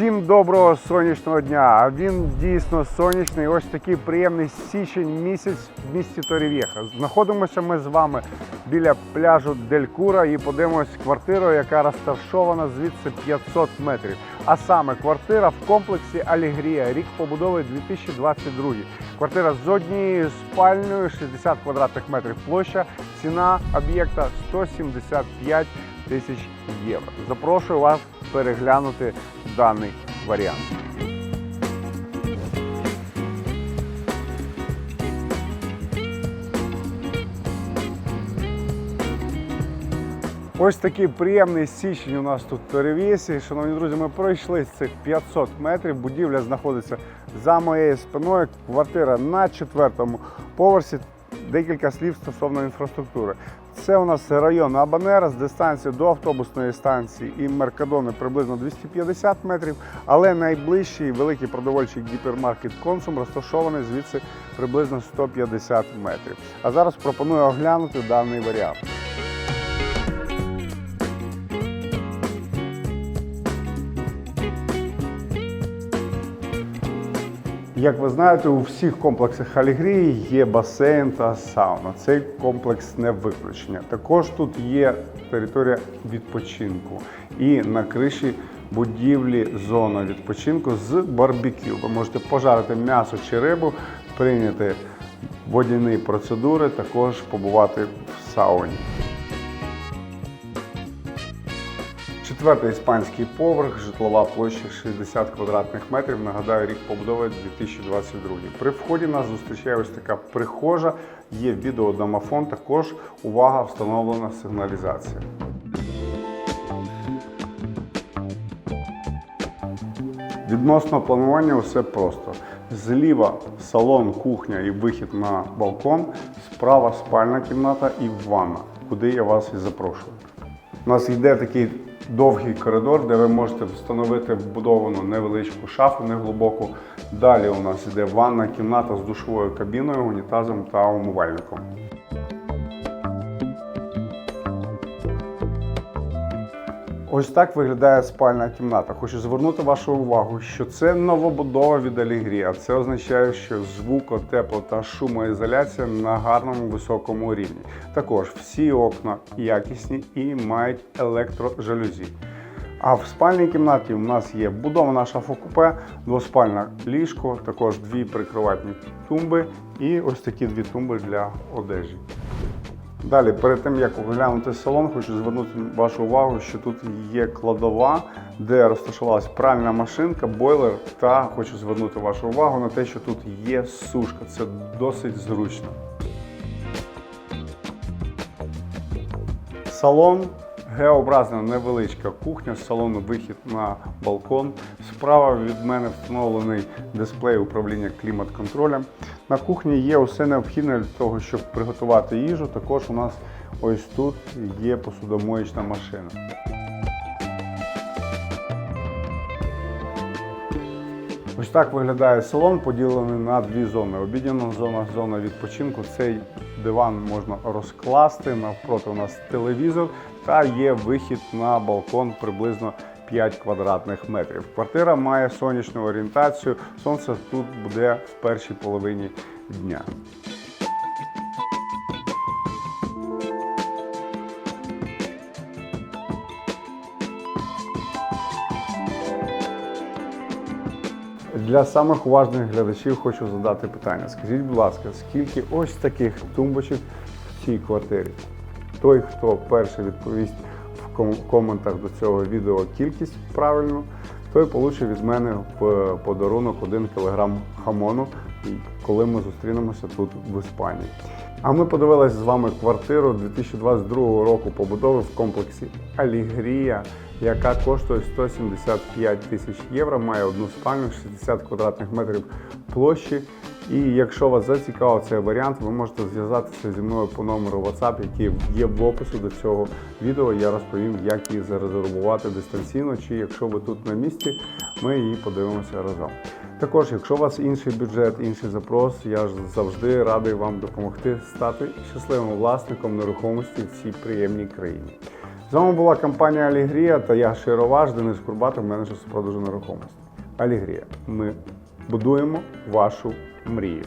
Всім доброго сонячного дня! А він дійсно сонячний. Ось такий приємний січень місяць в місті Торів'єха. Знаходимося ми з вами біля пляжу Дель Кура і подивимось квартиру, яка розташована звідси 500 метрів. А саме квартира в комплексі Алігрія, рік побудови 2022. Квартира з однією спальнею, 60 квадратних метрів площа, ціна об'єкта 175 тисяч євро. Запрошую вас переглянути даний варіант. Ось такий приємний січень у нас тут в перевісі. Шановні друзі, ми пройшли з цих 500 метрів. Будівля знаходиться за моєю спиною. Квартира на четвертому поверсі. Декілька слів стосовно інфраструктури. Це у нас район Абанера з дистанції до автобусної станції і Меркадони приблизно 250 метрів, але найближчий великий продовольчий гіпермаркет Консум розташований звідси приблизно 150 метрів. А зараз пропоную оглянути даний варіант. Як ви знаєте, у всіх комплексах Алігрії є басейн та сауна. Цей комплекс не виключення. Також тут є територія відпочинку і на криші будівлі зона відпочинку з барбекю. Ви можете пожарити м'ясо чи рибу, прийняти водяні процедури, також побувати в сауні. Четвертий іспанський поверх, житлова площа 60 квадратних метрів. Нагадаю, рік побудови 2022. При вході нас зустрічає ось така прихожа, є відеодомофон, також увага, встановлена сигналізація. Відносно планування все просто. Зліва салон, кухня і вихід на балкон, справа спальна кімната і ванна, куди я вас і запрошую. У нас йде такий довгий коридор, де ви можете встановити вбудовану невеличку шафу, неглибоку. Далі у нас йде ванна кімната з душовою кабіною, унітазом та умивальником. Ось так виглядає спальна кімната. Хочу звернути вашу увагу, що це новобудова від Алігрі, це означає, що звуко, тепло та шумоізоляція на гарному високому рівні. Також всі окна якісні і мають електрожалюзі. А в спальній кімнаті у нас є вбудована шафа-купе, двоспальне ліжко, також дві прикроватні тумби і ось такі дві тумби для одежі. Далі, перед тим як оглянути салон, хочу звернути вашу увагу, що тут є кладова, де розташувалась пральна машинка, бойлер. Та хочу звернути вашу увагу на те, що тут є сушка. Це досить зручно. Салон Г-образна невеличка кухня, з салону вихід на балкон. Справа від мене встановлений дисплей управління клімат-контролем. На кухні є усе необхідне для того, щоб приготувати їжу. Також у нас ось тут є посудомоєчна машина. Ось так виглядає салон, поділений на дві зони. Обідняна зона, зона відпочинку. Цей диван можна розкласти. Навпроти у нас телевізор та є вихід на балкон приблизно 5 квадратних метрів. Квартира має сонячну орієнтацію. Сонце тут буде в першій половині дня. Для самих уважних глядачів хочу задати питання. Скажіть, будь ласка, скільки ось таких тумбочок в цій квартирі? Той, хто перший відповість в коментах до цього відео кількість правильно, той получить від мене в подарунок 1 кг хамону, коли ми зустрінемося тут в Іспанії. А ми подивилися з вами квартиру 2022 року побудови в комплексі Алігрія, яка коштує 175 тисяч євро, має одну спальню, 60 квадратних метрів площі. І якщо вас зацікавив цей варіант, ви можете зв'язатися зі мною по номеру WhatsApp, який є в опису до цього відео. Я розповім, як її зарезервувати дистанційно, чи якщо ви тут на місці, ми її подивимося разом. Також, якщо у вас інший бюджет, інший запрос, я ж завжди радий вам допомогти стати щасливим власником нерухомості в цій приємній країні. З вами була компанія Алігрія та я щиро ваш Денис Курбатов, менеджер з продажу нерухомості. Алігрія. Ми будуємо вашу мрію.